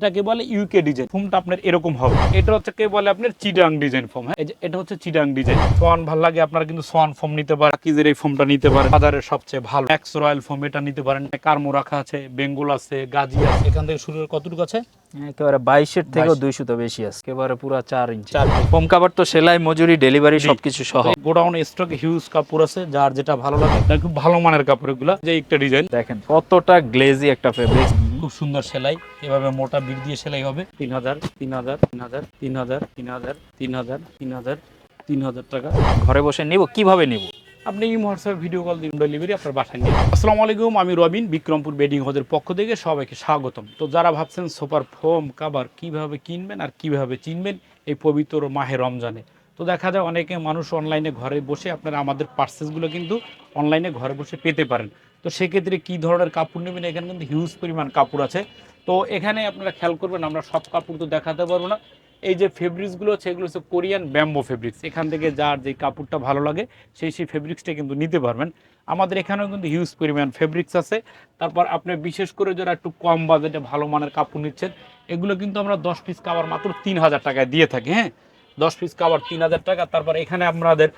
এটাকে বলে UK design ফোমটা আপনার এরকম হবে। এটা হচ্ছে কে বলে আপনার চিডাং ডিজাইন ফোম হ্যাঁ? এটা হচ্ছে চিডাং ডিজাইন সোয়ান ভালো লাগে আপনারা কিন্তু সোয়ান ফোম নিতে পারেন। কিজের এই ফোমটা নিতে পারেন। বাজারের সবচেয়ে ভালো। এক্স রয়্যাল ফোম এটা নিতে পারেন। কার্মো রাখা আছে বেঙ্গল আছে গাজি আছে। এখান থেকে শুরু কতটুকু আছে? একেবারে বাইশের থেকেও 22 দুইশো তো বেশি আছে। একেবারে পুরো চার ইঞ্চি চার হোম কাভার তো সেলাই মজুরি ডেলিভারি সবকিছু সহ। গোডাউন স্টক হিউজ কাপড় আছে যার যেটা ভালো লাগে খুব ভালো মানের কাপড় এগুলা। যে একটা ডিজাইন দেখেন কতটা গ্লেজি একটা ফেব্রিক খুব সুন্দর সেলাই। এভাবে মোটা বিট দিয়ে সেলাই হবে। তিন হাজার তিন হাজার তিন হাজার তিন হাজার তিন হাজার তিন হাজার তিন হাজার তিন হাজার টাকা। ঘরে বসে নেব কীভাবে নিব? আপনি এই হোয়াটসঅ্যাপ ভিডিও কল দিন ডেলিভারি আপনার বাসায় নিয়ে আসসালামু আলাইকুম আমি রবিন বিক্রমপুর বেডিং হাউসের পক্ষ থেকে সবাইকে স্বাগতম। তো যারা ভাবছেন সুপার ফোম কাবার কীভাবে কিনবেন আর কীভাবে চিনবেন এই পবিত্র মাহে রমজানে। তো দেখা যায় অনেকে মানুষ অনলাইনে ঘরে বসে আপনারা আমাদের পার্সেসগুলো কিন্তু অনলাইনে ঘরে বসে পেতে পারেন। তো সেক্ষেত্রে কী ধরনের কাপড় নেবেন? এখানে কিন্তু হিউজ পরিমাণ কাপড় আছে। তো এখানে আপনারা খেয়াল করবেন, আমরা সব কাপড় তো দেখাতে পারব না। এই যে ফেব্রিক্সগুলো আছে, এগুলো হচ্ছে কোরিয়ান ব্যাম্বো ফেব্রিক্স এখান থেকে যার যে কাপড়টা ভালো লাগে, সেই সেই ফেব্রিক্সটা কিন্তু নিতে পারবেন। আমাদের এখানেও কিন্তু হিউজ পরিমাণ ফেব্রিক্স আছে। তারপর আপনি বিশেষ করে যারা একটু কম বাজেটে ভালো মানের কাপড় নিচ্ছেন, এগুলো কিন্তু আমরা দশ পিস কাবার মাত্র তিন হাজার টাকায় দিয়ে থাকি হ্যাঁ? দশ পিস কাবার তিন হাজার টাকা। তারপর এখানে আপনাদের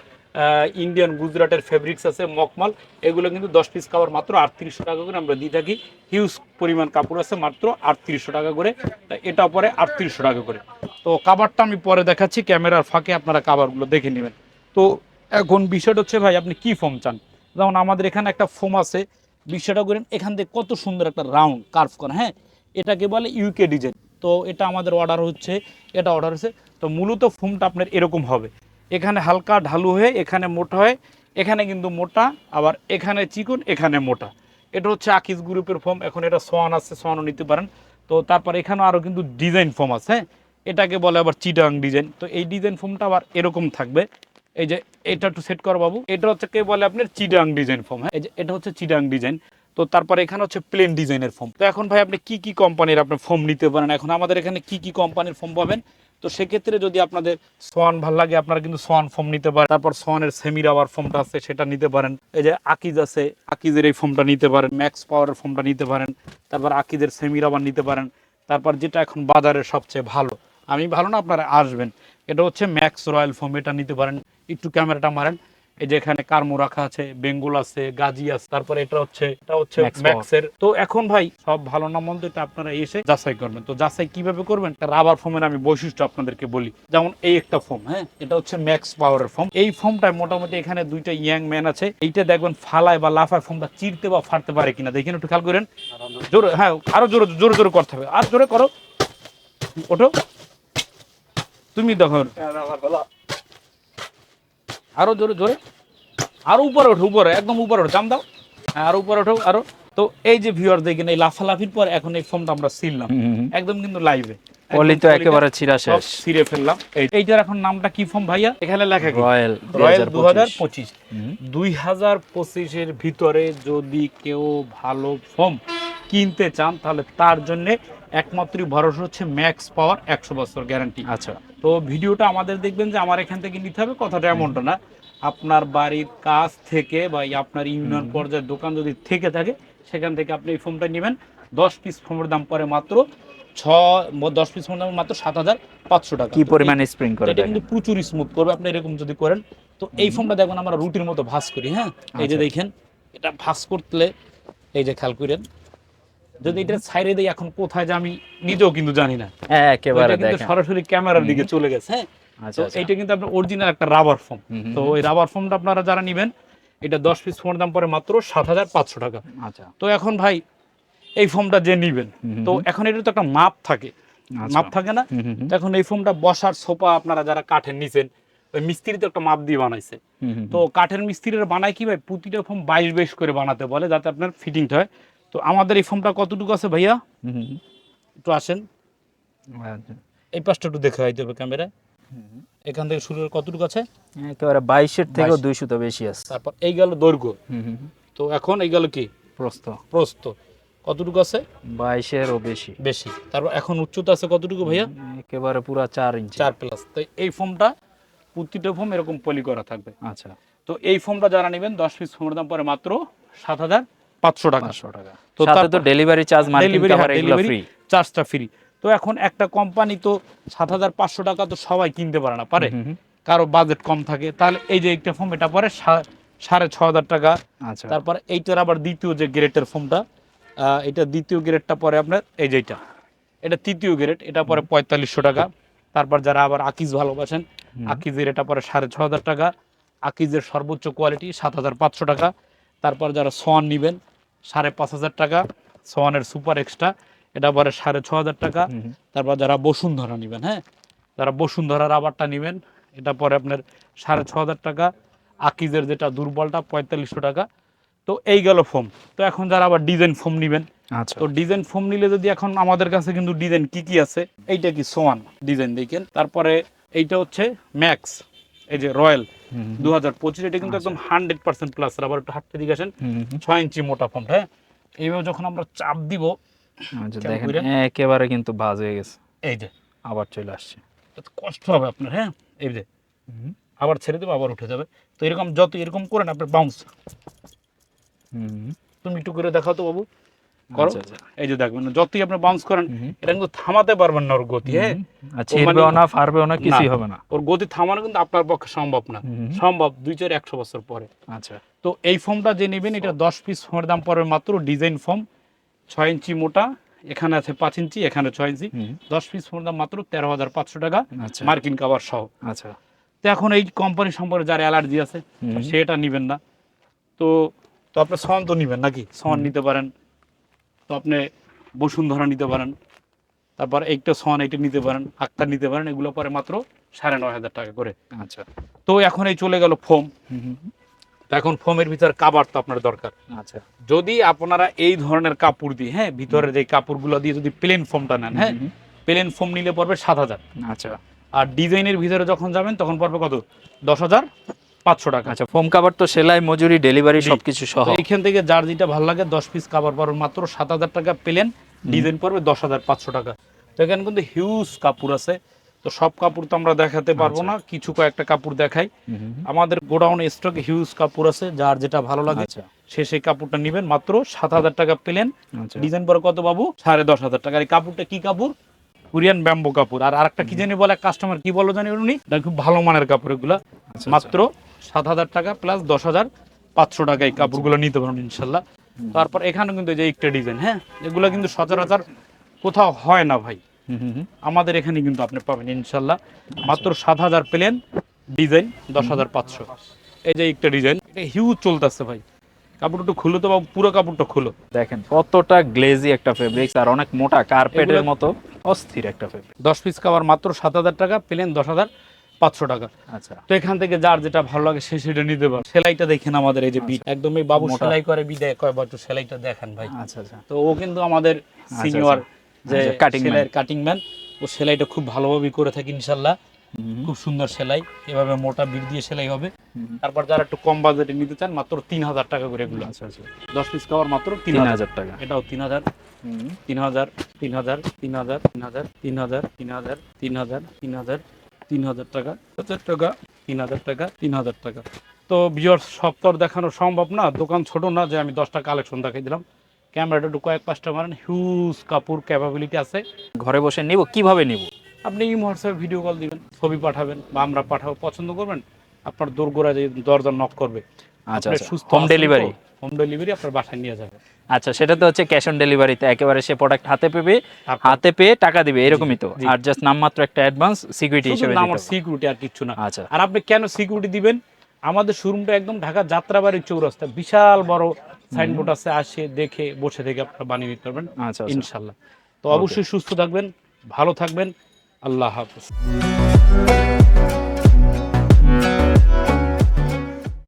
ইন্ডিয়ান গুজরাটের ফেব্রিক্স আছে মকমাল এগুলো কিন্তু দশ পিস কাবার মাত্র আটত্রিশশো টাকা করে আমরা দিয়ে থাকি। হিউজ পরিমাণ কাপড় আছে, মাত্র আটত্রিশশো টাকা করে। এটা পরে আটত্রিশশো টাকা করে। তো কাবারটা আমি পরে দেখাচ্ছি, ক্যামেরার ফাঁকে আপনারা কাবারগুলো দেখে নেবেন। তো এখন বিষয়টা হচ্ছে ভাই, আপনি কি ফোম চান? যেমন আমাদের এখানে একটা ফোম আছে, বিষয়টা করেন, এখান থেকে কত সুন্দর একটা রাউন্ড কার্ভ করা হ্যাঁ? এটাকে বলে ইউকে ডিজাইন তো এটা আমাদের অর্ডার হচ্ছে, এটা অর্ডার হচ্ছে। তো মূলত ফোমটা আপনার এরকম হবে। এখানে হালকা ঢালু হয়ে এখানে মোটা হয়, এখানে কিন্তু মোটা, আবার এখানে চিকন, এখানে মোটা। এটা হচ্ছে আকিস গ্রুপের ফর্ম এখন এটা সোয়ান আছে, সোয়ানও নিতে পারেন। তো তারপর এখানেও আরও কিন্তু ডিজাইন ফর্ম আছে হ্যাঁ? এটাকে বলে আবার চিটাং ডিজাইন তো এই ডিজাইন ফর্মটা আবার এরকম থাকবে। এই যে এটা একটু সেট করো বাবু। এটা হচ্ছে কে বলে আপনার? চিটাং ডিজাইন ফর্ম হ্যাঁ? এই যে এটা হচ্ছে চিটাং ডিজাইন তো তারপরে এখানে হচ্ছে প্লেন ডিজাইনের ফর্ম তো এখন ভাই আপনি কি কি কোম্পানির আপনার ফর্ম নিতে পারেন? এখন আমাদের এখানে কি কি কোম্পানির ফর্ম পাবেন? তো সেক্ষেত্রে যদি আপনাদের সোয়ান ভালো লাগে, আপনারা কিন্তু সোয়ান ফোম নিতে পারেন। তারপর সোয়ানের সেমির রাবার ফোমটা আছে, সেটা নিতে পারেন। এই যে আকিজ আছে, আকিজের এই ফোমটা নিতে পারেন, ম্যাক্স পাওয়ারের ফোমটা নিতে পারেন। তারপর আকিজের সেমির রাবার নিতে পারেন। তারপর যেটা এখন বাজারের সবচেয়ে ভালো, আমি ভালো না, আপনারা আসবেন। এটা হচ্ছে ম্যাক্স রয়্যাল ফোম, এটা নিতে পারেন। একটু ক্যামেরাটা মারেন। এই যে এখানে কার্মো রাখা আছে বেঙ্গল আছে গাজি আছে তারপরে এটা হচ্ছে এটা হচ্ছে। ম্যাক্সের তো এখন ভাই সব ভালো না মন্দ এটা আপনারা এসে যাচাই করবেন। তো যাচাই কীভাবে করবেন? রাবার ফোমের আমি বৈশিষ্ট্য আপনাদেরকে বলি। যেমন এই একটা ফোম হ্যাঁ? এটা হচ্ছে ম্যাক্স পাওয়ারের ফোম এই ফোমটায় মোটামুটি এখানে দুইটা ইয়াং ম্যান আছে। এইটা দেখবেন ফালায় বা লাফায় ফোমটা চিরতে বা ফাটতে পারে কিনা। দেখেন একটু খেয়াল করেন। জোরে হ্যাঁ আরও জোরে জোরে জোরে করতে হবে। আর জোরে করো। ওঠো। তুমি দেখো। আরও জোরে জোরে। আরও উপরে ওঠো উপরে একদম উপরে ওঠো। জাম দাও। হ্যাঁ, আরও উপরে ওঠো আরও। তো এই যে ভিউয়ার দেখেন এই লাফালাফির পর এখন এই ফোমটা আমরা সিললাম একদম কিন্তু লাইভে পলি তো একেবারে ছিঁড়া শেষ। ফেললাম। এইটার এখন নামটা কি ফোম ভাইয়া? এখানে লেখা কি? রয়্যাল রয়্যাল দু হাজার পঁচিশ। দুই হাজার পঁচিশের ভিতরে যদি কেউ ভালো ফোম কিনতে চান তাহলে তার জন্য একমাত্রই ভরসা হচ্ছে ম্যাক্স পাওয়ার একশো বছর গ্যারান্টি আচ্ছা। তো ভিডিওটা আমাদের দেখবেন যে আমার এখান থেকে নিতে হবে কথাটা এমনটা না। আপনার বাড়ির কাছ থেকে বা আপনার ইউনিয়ন পর্যায়ের দোকান যদি থেকে থাকে সেখান থেকে আপনি এই ফোনটা নেবেন। দশ পিস ফোনের দাম পরে মাত্র ছ দশ পিস ফোনের দাম মাত্র সাত হাজার পাঁচশো টাকা। কি পরিমাণে স্প্রিং করে এটা কিন্তু প্রচুর স্মুথ করবে আপনি এরকম যদি করেন তো এই ফোনটা দেখবেন আমরা রুটির মতো ভাস করি হ্যাঁ? এই যে আচ্ছা। দেখেন এটা ভাস করতে এই যে খেয়াল করেন যদি এটা ছাইরে দিই এখন কোথায় যে আমি নিজেও কিন্তু জানি না। হ্যাঁ, একেবারে এটা কিন্তু দেখেন। সরাসরি ক্যামেরার দিকে চলে গেছে হ্যাঁ? আচ্ছা তো আচ্ছা। এইটা কিন্তু আপনার অরিজিনাল একটা রাবার ফোম তো ওই রাবার ফোমটা আপনারা যারা নেবেন এটা দশ পিস ফোনের দাম পরে মাত্র সাত হাজার পাঁচশো টাকা। আচ্ছা। তো এখন ভাই এই ফোমটা যে নিবেন তো এখন এটা তো একটা মাপ থাকে। আচ্ছা। মাপ থাকে না? এখন এই ফোমটা বসার সোফা আপনারা যারা কাঠের নিছেন ওই মিস্ত্রি তো একটা মাপ দিয়ে বানাইছে। তো কাঠের মিস্ত্রিরা বানায় কি ভাই? প্রতিটা ফোম বাইশ বাইশ করে বানাতে বলে যাতে আপনার ফিটিংটা হয়। তো আমাদের এই ফোমটা কতটুকু আছে ভাইয়া। একটু আসেন। আচ্ছা। এই পাশটা একটু দেখে হইতে হবে ক্যামেরায়। এখান থেকে শুরু কতটুকু আছে? একেবারে বাইশের থেকেও 22 দুইশো তো বেশি আছে। তারপর এই গেল দৈর্ঘ্য। তো এখন এই গেল কি? প্রস্ত প্রস্ত কতটুকু আছে? বাইশেরও বেশি। বেশি। তারপর এখন উচ্চতা আছে কতটুকু ভাইয়া? একেবারে পুরো চার ইঞ্চি। চার প্লাস তো এই ফোমটা প্রতিটা ফোম এরকম পলি করা থাকবে। আচ্ছা। তো এই ফোমটা যারা নেবেন দশ পিস ফোমের দাম পরে মাত্র সাত হাজার পাঁচশো টাকা। পাঁচশো টাকা। তো সাথে তো delivery charge marking delivery cover এগুলো ফ্রি চার্জটা ফ্রি তো এখন একটা কোম্পানি তো সাত হাজার পাঁচশো টাকা তো সবাই কিনতে পারে না পারে। কারও বাজেট কম থাকে তাহলে এই যে একটা ফোম এটা পরে সাড়ে ছ হাজার টাকা। আচ্ছা। তারপরে এইটার আবার দ্বিতীয় যে গ্রেডের ফোমটা এটা দ্বিতীয় গ্রেডটা পরে আপনার এই যেটা এটা। তৃতীয় গ্রেড এটা পরে পঁয়তাল্লিশশো টাকা। তারপর যারা আবার আকিজ ভালোবাসেন আকিজের এটা পরে সাড়ে ছ হাজার টাকা। আকিজের সর্বোচ্চ কোয়ালিটি সাত হাজার পাঁচশো টাকা। তারপর যারা সোয়ান নেবেন সাড়ে পাঁচ হাজার টাকা সোয়ানের সুপার এক্সট্রা এটা পরে সাড়ে ছ হাজার টাকা। তারপর যারা বসুন্ধরা নেবেন হ্যাঁ? যারা বসুন্ধরা রাবারটা নেবেন এটা পরে আপনার সাড়ে ছ হাজার টাকা। আকিজের যেটা দুর্বলটা পঁয়তাল্লিশশো টাকা। তো এই গেল ফোম। তো এখন যারা আবার ডিজাইন ফোম নেবেন আচ্ছা। তো ডিজাইন ফোম নিলে যদি এখন আমাদের কাছে কিন্তু ডিজাইন কি কি আছে? এইটা কি সোয়ান ডিজাইন দেখেন। তারপরে এইটা হচ্ছে ম্যাক্স। এই যে রয়্যাল। দু হাজার পঁচিশ এটা কিন্তু একদম হান্ড্রেড পার্সেন্ট প্লাস আবার একটু হাঁটতে দিকে আসেন। ছয় ইঞ্চি মোটা ফোম হ্যাঁ? এইভাবে যখন আমরা চাপ দিব আচ্ছা দেখেন একেবারে কিন্তু ভাজ হয়ে গেছে। এই যে। আবার চলে আসছে। কষ্ট হবে আপনার হ্যাঁ? এই যে। আবার ছেড়ে দেবো আবার উঠে যাবে। তো এরকম যত এরকম করেন আপনার বাউন্স হুম। তুমি একটু করে দেখাও তো বাবু। করো। আচ্ছা, আচ্ছা। এই যে দেখবেন যতই আপনি বাউন্স করেন এটা কিন্তু থামাতে পারবেন না ওর গতি হ্যাঁ? ছিড়বেও মানে- না কিছুই হবে না। ওর গতি থামানো কিন্তু আপনার পক্ষে সম্ভব না। সম্ভব দুই চার একশো বছর পরে। আচ্ছা। তো এই ফোমটা যে নেবেন এটা দশ পিস ফোমের দাম পড়বে মাত্র ডিজাইন ফোম ছয় ইঞ্চি মোটা এখানে আছে পাঁচ ইঞ্চি এখানে ছয় ইঞ্চি। দশ পিস ফোমের দাম মাত্র তেরো হাজার পাঁচশো টাকা আচ্ছা। মার্কিন কাভার সহ। আচ্ছা। তো এখন এই কোম্পানি সম্পর্কে যার অ্যালার্জি আছে সেটা নেবেন না। তো তো আপনি সন তো নেবেন নাকি? সন নিতে পারেন। তো আপনি বসুন্ধরা নিতে পারেন তারপর এইটা সন এইটা নিতে পারেন আক্তার নিতে পারেন এগুলো পরে মাত্র সাড়ে নয় হাজার টাকা করে। আচ্ছা। তো এখন এই চলে গেল ফোম। এখন ফোমের ভিতর কাবার তো আপনার দরকার। আচ্ছা। যদি আপনারা এই ধরনের কাপড় দিয়ে হ্যাঁ ভিতরে যে কাপড়গুলো দিয়ে যদি প্লেন ফোমটা নেন হ্যাঁ প্লেন ফোম নিলে পড়বে সাত হাজার। আচ্ছা। আর ডিজাইনের ভিতরে যখন যাবেন তখন পড়বে কত? দশ হাজার? পাঁচশো টাকা। আচ্ছা ফোম কাভার তো সেলাই মজুরি ডেলিভারি। সবকিছু সহ। তো এইখান থেকে যার যেটা ভালো লাগে দশ পিস কাপড় পড়বে মাত্র সাত হাজার টাকা প্লেন। ডিজাইন পড়বে দশ হাজার পাঁচশো টাকা। তো এখানে কিন্তু হিউজ কাপড় আছে। তো সব কাপড় তো আমরা দেখাতে পারব না কিছু কয়েকটা কাপড় দেখাই। আমাদের গোডাউনে স্টকে হিউজ কাপড় আছে যার যেটা ভালো লাগে আচ্ছা। সে সেই কাপড়টা নেবেন মাত্র সাত হাজার টাকা প্লেন। আচ্ছা। ডিজাইন পরে কত বাবু? সাড়ে দশ হাজার টাকা। এই কাপড়টা কি কাপড়? কোরিয়ান ব্যাম্বো কাপড়। আর আরেকটা কি জানি বলে কাস্টমার কি বলো জানি উনি? খুব ভালো মানের কাপড় এগুলা। আচ্ছা, মাত্র সাত হাজার টাকা প্লাস দশ হাজার পাঁচশো টাকা এই কাপড়গুলো নিতে পারবেন ইনশাল্লাহ। তারপর এখানে কিন্তু যে একটা ডিজাইন হ্যাঁ? এগুলো কিন্তু সচরাচর কোথাও হয় না ভাই। আমাদের এখানে কিন্তু আপনি পাবেন ইনশাল্লাহ। মাত্র সাত হাজার প্লেন ডিজাইন দশ হাজার পাঁচশো। এই যে একটা ডিজাইন এটা হিউজ চলতেছে ভাই। কাপড়টা খুলো তো বা পুরো কাপড়টা খুলো। দেখেন কতটা গ্লেজি একটা ফেব্রিক্স আর অনেক মোটা কার্পেটের মতো অস্থির একটা ফেব্রিক দশ পিস কাবার মাত্র সাত হাজার টাকা প্লেন দশ হাজার। পাঁচশো টাকা। আচ্ছা। তো এখান থেকে যার যেটা ভালো লাগে সে সেটা নিতে পারে সেলাইটা দেখেন আমাদের এই যে বিট একদম এই বাবু সেলাই করে বিদায় কয়বার একটু সেলাইটা দেখেন ভাই। আচ্ছা আচ্ছা। তো ও কিন্তু আমাদের সিনিয়র যে আচ্ছা, cutting সেলাইয়ের কাটিং ম্যান ও সেলাইটা খুব ভালোভাবে করে থাকি ইনশাল্লাহ। খুব সুন্দর সেলাই এভাবে মোটা বিট দিয়ে সেলাই হবে। তারপর যারা একটু কম বাজেটে নিতে চান মাত্র তিন হাজার টাকা করে এগুলো। আচ্ছা আচ্ছা। দশ পিস কাবার মাত্র তিন হাজার। টাকা। এটাও তিন হাজার। তিন হাজার তিন হাজার তিন হাজার তিন হাজার তিন হাজার তিন হাজার তিন হাজার তিন হাজার তিন হাজার টাকা হাজার টাকা তিন হাজার টাকা। তিন হাজার টাকা তো বিয়র সপ্তাহ দেখানো সম্ভব না দোকান ছোট না যে আমি দশটা কালেকশন দেখাই দিলাম। ক্যামেরাটা একটু কয়েক পাঁচটা মারেন হিউজ কাপড় ক্যাপাবিলিটি আছে। ঘরে বসে নিব কীভাবে নিব? আপনি এই হোয়াটসঅ্যাপে ভিডিও কল দিবেন ছবি পাঠাবেন বা আমরা পাঠাবো পছন্দ করবেন আপনার দোরগোড়া যে দরজা নক করবে। আচ্ছা আচ্ছা। সুস্থ হোম ডেলিভারি হোম ডেলিভারি আপনার বাসায় নিয়ে যাবে। আচ্ছা সেটা তো হচ্ছে ক্যাশ অন ডেলিভারিতে একেবারে সে প্রোডাক্ট হাতে পেবে হাতে পেয়ে টাকা দিবে এরকমই তো। আর জাস্ট নামমাত্র একটা অ্যাডভান্স সিকিউরিটি হিসেবে আমার সিকিউরিটি আর কিচ্ছু না। আচ্ছা। আর আপনি কেন সিকিউরিটি দিবেন? আমাদের শোরুমটা একদম ঢাকা যাত্রাবাড়ির চৌরাস্তা। বিশাল বড় সাইনবোর্ড আছে আসে দেখে বসে থেকে আপনারা বানিয়ে নিতে পারবেন। আচ্ছা আচ্ছা। ইনশাল্লাহ তো অবশ্যই সুস্থ থাকবেন ভালো থাকবেন। আল্লাহ হাফেজ।